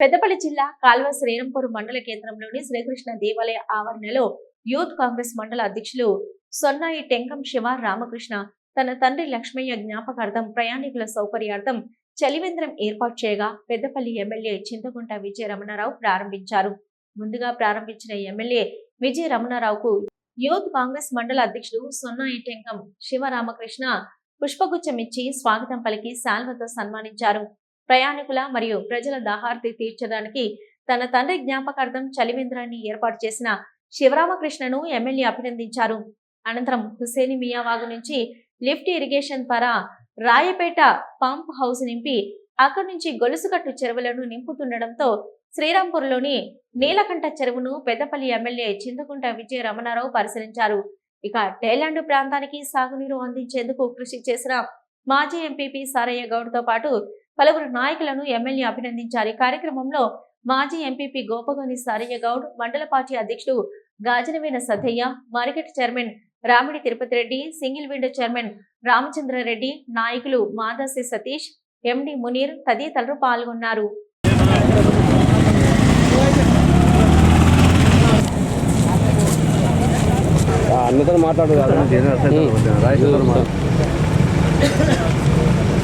పెద్దపల్లి జిల్లా కాల్వ శ్రీరంపూర్ మండల కేంద్రంలోని శ్రీకృష్ణ దేవాలయ ఆవరణలో యూత్ కాంగ్రెస్ మండల అధ్యక్షులు సొన్నాయి టెంకం శివ రామకృష్ణ తన తండ్రి లక్ష్మయ్య జ్ఞాపకార్థం ప్రయాణికుల సౌకర్యార్థం చలివేంద్రం ఏర్పాటు చేయగా పెద్దపల్లి ఎమ్మెల్యే చింతకుంట విజయ రమణారావు ప్రారంభించారు. ముందుగా ప్రారంభించిన ఎమ్మెల్యే విజయ రమణారావుకు యూత్ కాంగ్రెస్ మండల అధ్యక్షుడు సొన్నాయి టెంకం శివరామకృష్ణ పుష్పగుచ్చం ఇచ్చి స్వాగతం పలికి శాల్వతో సన్మానించారు. ప్రయాణికుల మరియు ప్రజల దాహార్తి తీర్చడానికి తన తండ్రి జ్ఞాపకార్థం చలివేంద్రాన్ని ఏర్పాటు చేసిన శివరామకృష్ణను ఎమ్మెల్యే అభినందించారు. అనంతరం హుసేని మియావాగు నుంచి లిఫ్ట్ ఇరిగేషన్ ద్వారా రాయపేట పంప్ హౌస్ నింపి అక్కడి నుంచి గొలుసుకట్టు చెరువులను నింపుతుండటంతో శ్రీరాంపూర్లోని నీలకంఠ చెరువును పెద్దపల్లి ఎమ్మెల్యే చింతకుంట విజయ రమణారావు పరిశీలించారు. ఇక టైలాండ్ ప్రాంతానికి సాగునీరు అందించేందుకు కృషి చేసిన మాజీ ఎంపీపీ సారయ్య గౌడ్తో పాటు పలువురు నాయకులను ఎమ్మెల్యే అభినందించారు. ఈ కార్యక్రమంలో మాజీ ఎంపీపీ గోపగోని సారయ్య గౌడ్ మండల పార్టీ అధ్యక్షుడు Gajanavena Saddaiah market chairman Ramidi Tirupati Reddy single window chairman Ramachandrareddy నాయకులు మాదాసి సతీష్ ఎండి మునీర్ తదితరులు పాల్గొన్నారు. అన్నతో మాట్లాడు